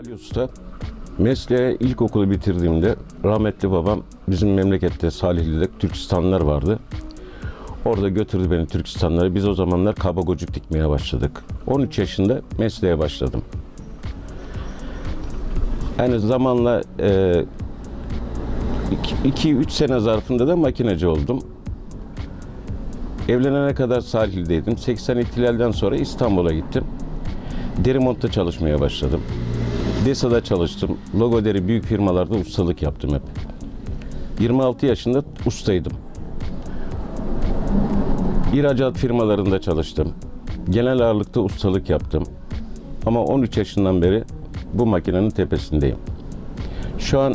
Ali Usta, mesleğe ilkokulu bitirdiğimde rahmetli babam bizim memlekette Salihli'de Türkistanlar vardı. Orada götürdü beni Türkistanlara. Biz o zamanlar kabagocuk dikmeye başladık. 13 yaşında mesleğe başladım. Yani zamanla 2-3 sene zarfında da makineci oldum. Evlenene kadar Salihli'deydim. 80 ihtilalden sonra İstanbul'a gittim. Deri montta çalışmaya başladım. DESA'da çalıştım. Logo deri büyük firmalarda ustalık yaptım hep. 26 yaşında ustaydım. İhracat firmalarında çalıştım. Genel ağırlıkta ustalık yaptım. Ama 13 yaşından beri bu makinenin tepesindeyim. Şu an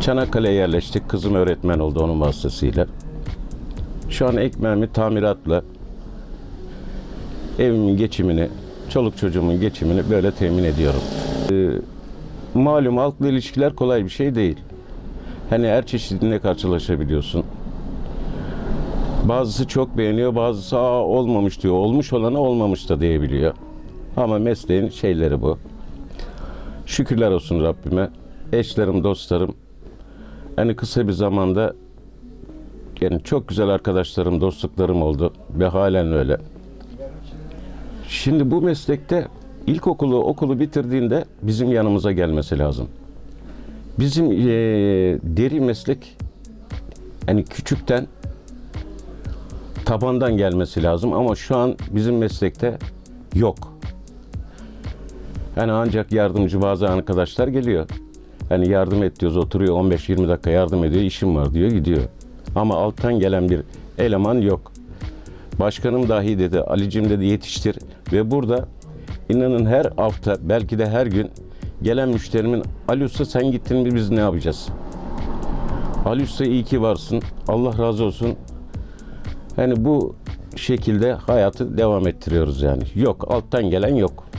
Çanakkale'ye yerleştik. Kızım öğretmen oldu onun vasıtasıyla. Şu an ekmeğimi tamiratla evimin geçimini, çoluk çocuğumun geçimini böyle temin ediyorum. Ee, malum halkla ilişkiler kolay bir şey değil. Hani her çeşidinde karşılaşabiliyorsun. Bazısı çok beğeniyor, bazısı Aa, olmamış diyor. Olmuş olana olmamış da diyebiliyor. Ama mesleğin şeyleri bu. Şükürler olsun Rabbime. Eşlerim, dostlarım. Hani kısa bir zamanda yani çok güzel arkadaşlarım, dostluklarım oldu ve halen öyle. Şimdi bu meslekte ilkokulu, okulu bitirdiğinde bizim yanımıza gelmesi lazım. Bizim eee, deri meslek hani küçükten tabandan gelmesi lazım ama şu an bizim meslekte yok. Yani ancak yardımcı bazı arkadaşlar geliyor. Hani yardım et diyoruz oturuyor 15-20 dakika yardım ediyor işim var diyor gidiyor. Ama alttan gelen bir eleman yok. Başkanım dahi dedi Alicim dedi yetiştir ve burada inanın her hafta belki de her gün gelen müşterimin Ali Usta sen gittin mi biz ne yapacağız? Ali Usta iyi ki varsın. Allah razı olsun. Hani bu şekilde hayatı devam ettiriyoruz yani. Yok alttan gelen yok.